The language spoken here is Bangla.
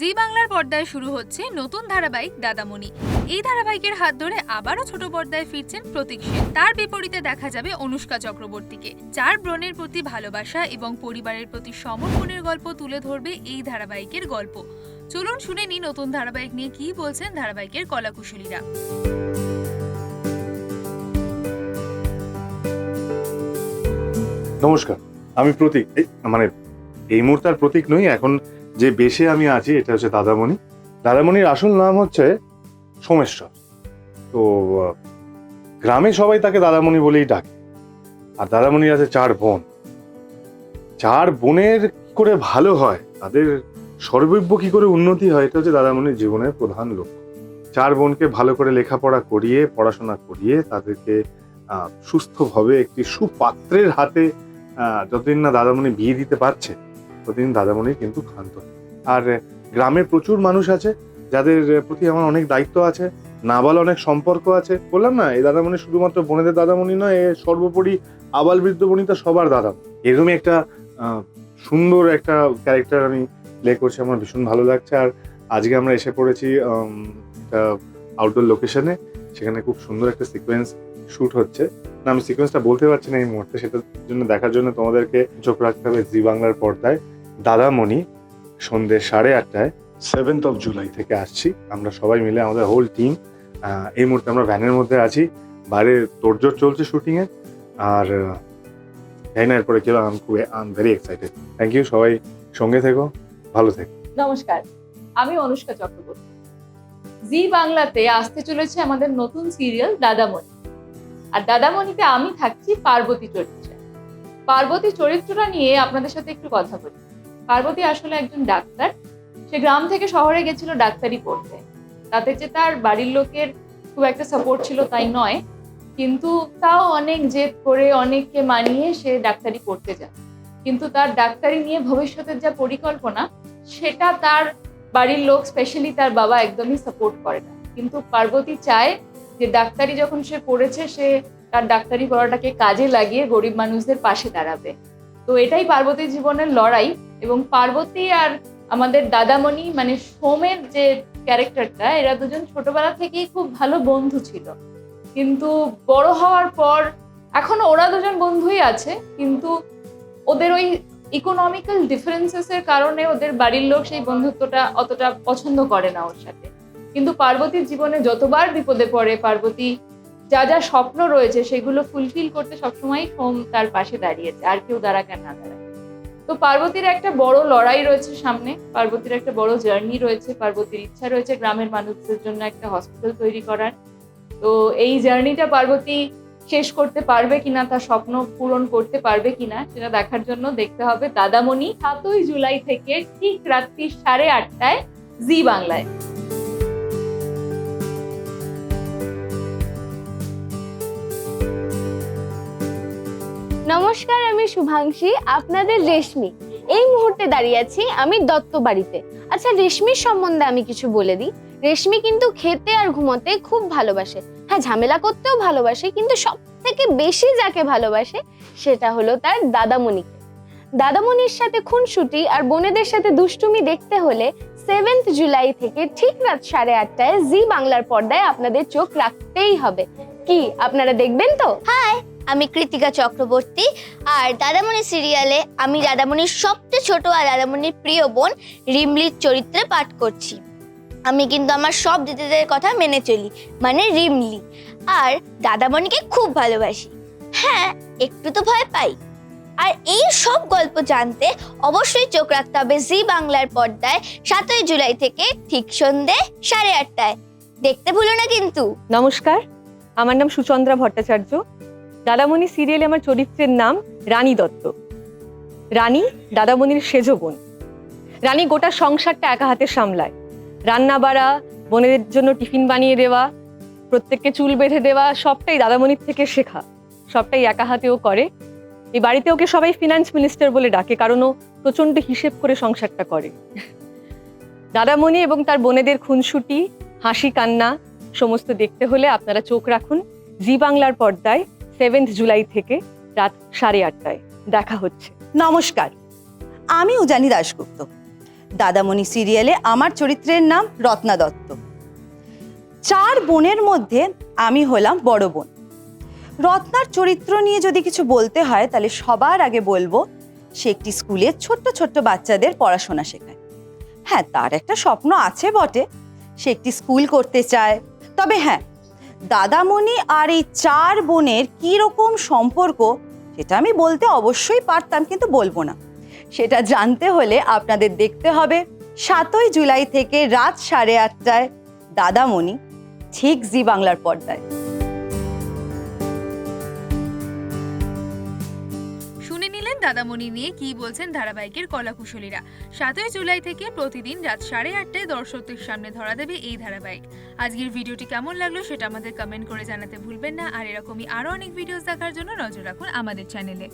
জি বাংলার পর্দায় শুরু হচ্ছে নতুন ধারাবাহিক দাদামণি। এই ধারাবাহিকের হাত ধরে আবারও ছোট পর্দায় ফিরছেন প্রতীক সেন। তার বিপরীতে দেখা যাবে অনুষ্কা চক্রবর্তীকে, যার ব্রণের প্রতি ভালোবাসা এবং পরিবারের প্রতি সমর্পণের গল্প তুলে ধরবে এই ধারাবাহিকের গল্প। চলুন শুনে নি নতুন ধারাবাহিক নিয়ে কি বলছেন ধারাবাহিকের কলাকুশলীরা। নমস্কার, আমি প্রতীক। মানে এই মুহূর্তে আর প্রতীক নই, এখন যে বেশে আমি আছি, এটা হচ্ছে দাদামণি। দাদামণির আসল নাম হচ্ছে সোমেশ্বর। তো, গ্রামে সবাই তাকে দাদামণি বলেই ডাকে। আর দাদামণির আছে চার বোন। চার বোনের করে ভালো হয়, তাদের সর্বৈব কি করে উন্নতি হয়, এটা হচ্ছে দাদামণির জীবনের প্রধান লক্ষ্য। চার বোনকে ভালো করে লেখাপড়া করিয়ে, পড়াশোনা করিয়ে, তাদেরকে সুস্থভাবে একটি সুপাত্রের হাতে যতদিন না দাদামণি বিয়ে দিতে পারছে ততদিন দাদামণি কিন্তু ক্ষান্ত। আর গ্রামে প্রচুর মানুষ আছে, যাদের প্রতি আমার অনেক দায়িত্ব আছে না নাবাল অনেক সম্পর্ক আছে। বললাম না এই দাদামণি শুধুমাত্র বোনেদের দাদামণি নয়, এ সর্বোপরি আবাল বৃদ্ধ বনিতা সবার দাদা। এরকমই একটা সুন্দর একটা ক্যারেক্টার আমি প্লে করছি, আমার ভীষণ ভালো লাগছে। আর আজকে আমরা এসে পড়েছি আউটডোর লোকেশনে সেখানে খুব সুন্দর একটা সিকোয়েন্স শুট হচ্ছে। না, আমি সিকোয়েন্সটা বলতে পারছি না এই মুহূর্তে, সেটার জন্য দেখার জন্য তোমাদেরকে চোখ রাখতে হবে জি বাংলার পর্দায়। দাদামণি সন্ধ্যে সাড়ে আটটায় সেভেন্থ অফ জুলাই থেকে আসছি। আমরা সবাই মিলে, আমাদের হোল টিম এই মুহূর্তে আমরা ভ্যানের মধ্যে আছি। বাইরে তোড়জোড় চলছে শুটিংয়ে আর জানি না, এরপরে কেউ আমি খুব I am very excited thank you সবাই সঙ্গে থেকো, ভালো থেকো। নমস্কার। আমি অনুষ্কা চক্রবর্তী। জি বাংলাতে আসতে চলেছে আমাদের নতুন সিরিয়াল দাদামণি। আর দাদামণিতে আমি থাকছি পার্বতী চরিত্রে। পার্বতী চরিত্রটা নিয়ে আপনাদের সাথে একটু কথা বলি। পার্বতী আসলে একজন ডাক্তার। সে গ্রাম থেকে শহরে গেছিল ডাক্তারি পড়তে। তাতে যে তার বাড়ির লোকের খুব একটা সাপোর্ট ছিল তাই নয়। কিন্তু তাও অনেক জেদ করে, অনেককে মানিয়ে সে ডাক্তারি পড়তে যায়। কিন্তু তার ডাক্তারি নিয়ে ভবিষ্যতের যা পরিকল্পনা, সেটা তার বাড়ির লোক স্পেশালি তার বাবা একদমই সাপোর্ট করে না। কিন্তু পার্বতী চায় যে ডাক্তারি যখন সে পড়েছে সে তার ডাক্তারি পড়াটাকে কাজে লাগিয়ে গরিব মানুষদের পাশে দাঁড়াবে। তো এটাই পার্বতীর জীবনের লড়াই এবং পার্বতী আর আমাদের দাদামণি মানে সোমের যে ক্যারেক্টারটা এরা দুজন ছোটবেলা থেকেই খুব ভালো বন্ধু ছিল। কিন্তু বড় হওয়ার পর, এখনও ওরা দুজন বন্ধুই আছে, কিন্তু ওদের ওই ইকোনমিক্যাল ডিফারেন্সেসের কারণে ওদের বাড়ির লোক সেই বন্ধুত্বটা অতটা পছন্দ করে না ওর সাথে। কিন্তু পার্বতীর জীবনে যতবার বিপদে পড়ে, পার্বতী যা যা স্বপ্ন রয়েছে সেগুলো ফুলফিল করতে সবসময় সোম তার পাশে দাঁড়িয়েছে, আর কেউ দাঁড়াক আর না দাঁড়াক। তো পার্বতীর একটা বড় লড়াই রয়েছে সামনে, পার্বতীর একটা বড় জার্নি রয়েছে, পার্বতীর ইচ্ছা রয়েছে গ্রামের মানুষদের জন্য একটা হসপিটাল তৈরি করার। তো এই জার্নিটা পার্বতী শেষ করতে পারবে কিনা তার স্বপ্ন পূরণ করতে পারবে কিনা সেটা দেখার জন্য দেখতে হবে দাদামণি সাতই জুলাই থেকে ঠিক রাত্রি সাড়ে আটটায় জি বাংলায়। নমস্কার, আমি শুভাংশী, আপনাদের রেশমি। এই মুহূর্তে দাঁড়িয়ে আছি আমি দত্ত বাড়িতে। আচ্ছা রেশমির সম্বন্ধে আমি কিছু বলে দিই। রেশমি কিন্তু খেতে আর ঘুমোতে খুব ভালোবাসে। হ্যাঁ ঝামেলা করতেও ভালোবাসে, কিন্তু সব থেকে বেশি যাকে ভালোবাসে সেটা হলো তার দাদামণিকে। দাদামণির সাথে খুনসুটি আর বোনেদের সাথে দুষ্টুমি দেখতে হলে সেভেন্থ জুলাই থেকে ঠিক রাত সাড়ে আটটায় জি বাংলার পর্দায় আপনাদের চোখ রাখতেই হবে। কি, আপনারা দেখবেন তো? আমি কৃতিকা চক্রবর্তী আর দাদামণি সিরিয়ালে আমি দাদামণির সবচেয়ে ছোট আর দাদামণির প্রিয় বোন রিমলির চরিত্রে পাঠ করছি। আমি কিন্তু আমার সব দিদিদের কথা মেনে চলি মানে রিমলি। আর দাদামণিকে খুব ভালোবাসি। হ্যাঁ একটু তো ভয় পাই। আর এই সব গল্প জানতে অবশ্যই চোখ রাখতে হবে জি বাংলার পর্দায়, সাতই জুলাই থেকে ঠিক সন্ধে সাড়ে আটটায়। দেখতে ভুলো না কিন্তু। নমস্কার, আমার নাম সুচন্দ্রা ভট্টাচার্য। দাদামণি সিরিয়ালে আমার চরিত্রের নাম রানী দত্ত। রানী দাদামণির সেজ বোন। রানী গোটা সংসারটা একা হাতে সামলায়। রান্না বাড়া বোনেদের জন্য টিফিন বানিয়ে দেওয়া, প্রত্যেককে চুল বেঁধে দেওয়া, সবটাই দাদামণির থেকে শেখা। সবটাই একা হাতেও করে। এই বাড়িতে ওকে সবাই ফিনান্স মিনিস্টার বলে ডাকে, কারণ ও প্রচণ্ড হিসেব করে সংসারটা করে। দাদামণি এবং তার বোনেদের খুনসুটি, হাসি কান্না, সমস্ত দেখতে হলে আপনারা চোখ রাখুন। জি বাংলার পর্দায় সেভেন্থ জুলাই থেকে রাত সাড়ে আটটায় দেখা হচ্ছে। নমস্কার আমি উজানি দাশগুপ্ত। দাদামণি সিরিয়ালে আমার চরিত্রের নাম রত্না দত্ত। চার বোনের মধ্যে আমি হলাম বড় বোন। রত্নার চরিত্র নিয়ে যদি কিছু বলতে হয়, তাহলে সবার আগে বলব, সে একটি স্কুলে ছোট্ট ছোট্ট বাচ্চাদের পড়াশোনা শেখায়। হ্যাঁ তার একটা স্বপ্ন আছে বটে, সে একটি স্কুল করতে চায়। তবে হ্যাঁ দাদামণি আর এই চার বোনের কি রকম সম্পর্ক, সেটা আমি বলতে অবশ্যই পারতাম, কিন্তু বলব না। সেটা জানতে হলে আপনাদের দেখতে হবে সাতই জুলাই থেকে রাত সাড়ে আটটায় দাদামণি ঠিক জি বাংলার পর্দায়। শুনে নিলেন দাদামণি নিয়ে কি বলছেন ধারাবাহিকের কলাকুশলীরা। সাতই জুলাই থেকে প্রতিদিন রাত সাড়ে আটটায় দর্শকদের সামনে ধরা দেবে এই ধারাবাহিক। আজকের ভিডিওটি কেমন লাগল সেটা আমাদের কমেন্ট করে জানাতে ভুলবেন না। আর এরকমই আরও অনেক ভিডিওস দেখার জন্য নজর রাখুন আমাদের চ্যানেলে